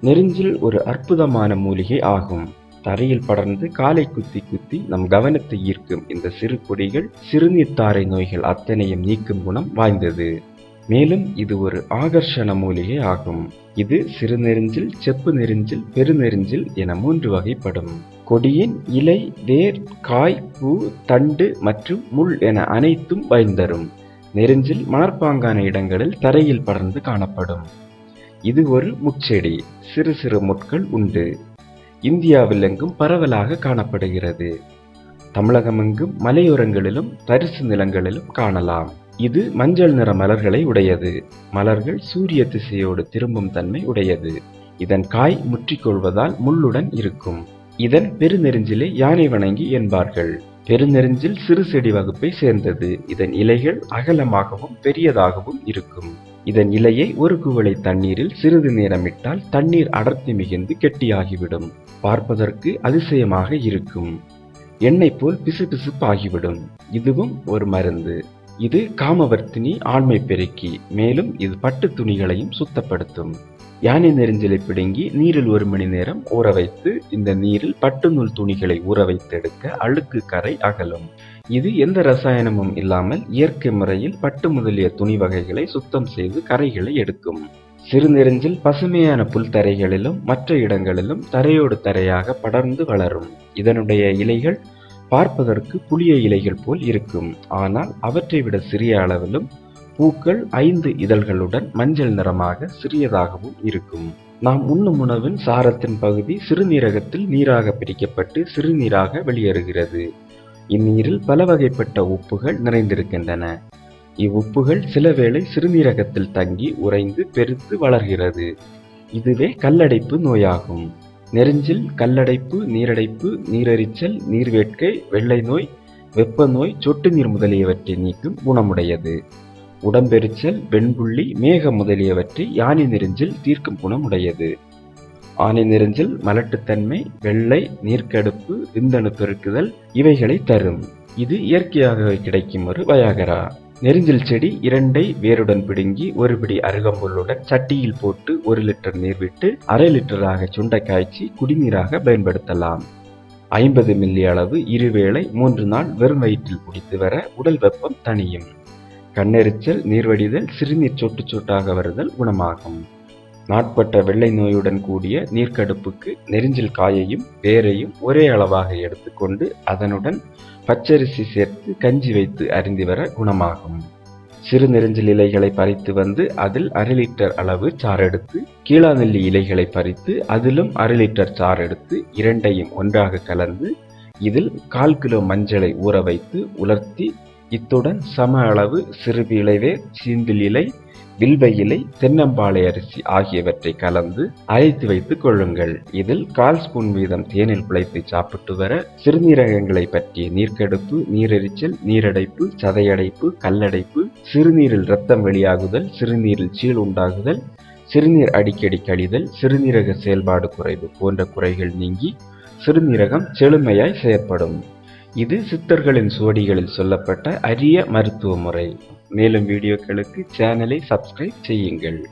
நெருஞ்சில் ஒரு அற்புதமான மூலிகை ஆகும். தரையில் படர்ந்து காலை குத்தி குத்தி நம் கவனத்தை ஈர்க்கும் இந்த சிறு கொடிகள் சிறுநீர்த்தாரை நோய்கள் அத்தனையும் நீக்கும் குணம் வாய்ந்தது. மேலும் இது ஒரு ஆகர்ஷண மூலிகை ஆகும். இது சிறுநெருஞ்சில் செப்பு நெருஞ்சில் பெருநெருஞ்சில் என மூன்று வகைப்படும். கொடியின் இலை வேர் காய் பூ தண்டு மற்றும் முள் என அனைத்தும் பயன்தரும் நெருஞ்சில் மணற்பாங்கான இடங்களில் தரையில் படர்ந்து காணப்படும். இது ஒரு முட்செடி. சிறு சிறு முட்கள் உண்டு. இந்தியாவில் எங்கும் பரவலாக காணப்படுகிறது. தமிழகமெங்கும் மலையோரங்களிலும் தரிசு நிலங்களிலும் காணலாம். இது மஞ்சள் நிற மலர்களை உடையது. மலர்கள் சூரிய திசையோடு திரும்பும் தன்மை உடையது. இதன் காய் முற்றிக்கொள்வதால் முள்ளுடன் இருக்கும். இதன் பெருநெருஞ்சிலை யானை வணங்கி என்பார்கள். பெருநெருஞ்சில் சிறு செடி வகுப்பை சேர்ந்தது. இதன் இலைகள் அகலமாகவும் பெரியதாகவும் இருக்கும். இதன் இலையை ஒரு குவளை தண்ணீரில் சிறிது நேரமிட்டால் தண்ணீர் அடர்த்தி மிகுந்து கெட்டியாகிவிடும். பார்ப்பதற்கு அதிசயமாக இருக்கும். எண்ணெய் போல் பிசுபிசுப்பாகிவிடும். இதுவும் ஒரு மருந்து. இது காமவர்த்தினி ஆண்மை பெருக்கி. மேலும் இது பட்டு துணிகளையும் சுத்தப்படுத்தும். யானை நெருஞ்சலை பிடுங்கி நீரில் ஒரு மணி நேரம் ஊற வைத்து இந்த நீரில் பட்டு நூல் துணிகளை ஊற வைத்தெடுக்க அழுக்கு கரை அகலும். இது எந்த ரசாயனமும் இல்லாமல் இயற்கை முறையில் பட்டு முதலிய துணி வகைகளை சுத்தம் செய்து கரைகளை எடுக்கும். சிறுநெருஞ்சில் பசுமையான புல் தரைகளிலும் மற்ற இடங்களிலும் தரையோடு தரையாக படர்ந்து வளரும். இதனுடைய இலைகள் பார்ப்பதற்கு புளிய இலைகள் போல் இருக்கும். ஆனால் அவற்றை விட சிறிய அளவிலும் பூக்கள் ஐந்து இதழ்களுடன் மஞ்சள் நிறமாக சிறியதாகவும் இருக்கும். நாம் உண்ணும் உணவின் சாரத்தின் பகுதி சிறுநீரகத்தில் நீராக பிரிக்கப்பட்டு சிறுநீராக வெளியேறுகிறது. இந்நீரில் பல வகைப்பட்ட உப்புகள் நிறைந்திருக்கின்றன. இவ்வுப்புகள் சிலவேளை சிறுநீரகத்தில் தங்கி உறைந்து பெருத்து வளர்கிறது. இதுவே கல்லடைப்பு நோயாகும். நெருஞ்சில் கல்லடைப்பு நீரடைப்பு நீரெரிச்சல் நீர்வேட்கை வெள்ளை நோய் வெப்ப நோய் சொட்டு நீர் முதலியவற்றை நீக்கும் குணமுடையது. உடம்பெரிச்சல் வெண்புள்ளி மேக முதலியவற்றை யானை நெருஞ்சில் தீர்க்கும் குணமுடையது. ஆனை நெருஞ்சில் மலட்டுத்தன்மை வெள்ளை நீர்க்கடுப்பு விந்தணு பெருக்குதல் இவைகளை தரும். இது இயற்கையாகவே கிடைக்கும் ஒரு வயாகரா. நெருஞ்சில் செடி இரண்டை வேருடன் பிடுங்கி ஒரு பிடி அருகம்புல்லுடன் சட்டியில் போட்டு ஒரு லிட்டர் நீர் விட்டு அரை லிட்டராக சுண்டை காய்ச்சி குடிநீராக பயன்படுத்தலாம். ஐம்பது மில்லி அளவு இருவேளை மூன்று நாள் வெறும் வயிற்றில் குடித்து வர உடல் வெப்பம் தணியும். கண்ணெரிச்சல் நீர்வடிதல் சிறுநீர் சொட்டு சொட்டாக வருதல் குணமாகும். நாட்பட்ட வெள்ளை நோயுடன் கூடிய நீர்க்கடுப்புக்கு நெரிஞ்சில் காயையும் வேரையும் ஒரே அளவாக எடுத்துக்கொண்டு அதனுடன் பச்சரிசி சேர்த்து கஞ்சி வைத்து அறிந்து வர குணமாகும். சிறு நெரிஞ்சில் இலைகளை பறித்து வந்து அதில் அரை லிட்டர் அளவு சாறு எடுத்து கீழாநெல்லி இலைகளை பறித்து அதிலும் அரை லிட்டர் சாறு எடுத்து இரண்டையும் ஒன்றாக கலந்து இதில் கால் கிலோ மஞ்சளை ஊற வைத்து உலர்த்தி இத்துடன் சம அளவு சிறுபு இலைவே சீந்தில் இலை வில்வ இலை தென்னம்பாளை அரிசி ஆகியவற்றை கலந்து அரைத்து வைத்துக் கொள்ளுங்கள். இதில் கால் ஸ்பூன் வீதம் தேனில் குழைத்து சாப்பிட்டு வர சிறுநீரகங்களை பற்றிய நீர்க்கெடுப்பு நீரெரிச்சல் நீரடைப்பு சதையடைப்பு கல்லடைப்பு சிறுநீரில் இரத்தம் வெளியாகுதல் சிறுநீரில் சீல் உண்டாகுதல் சிறுநீர் அடிக்கடி கழிதல் சிறுநீரக செயல்பாடு குறைவு போன்ற குறைகள் நீங்கி சிறுநீரகம் செழுமையாய் செயற்படும். இது சித்தர்களின் சுவடிகளில் சொல்லப்பட்ட அரிய மருத்துவ முறை. மேலும் வீடியோக்களுக்கு சேனலை சப்ஸ்கிரைப் செய்யுங்கள்.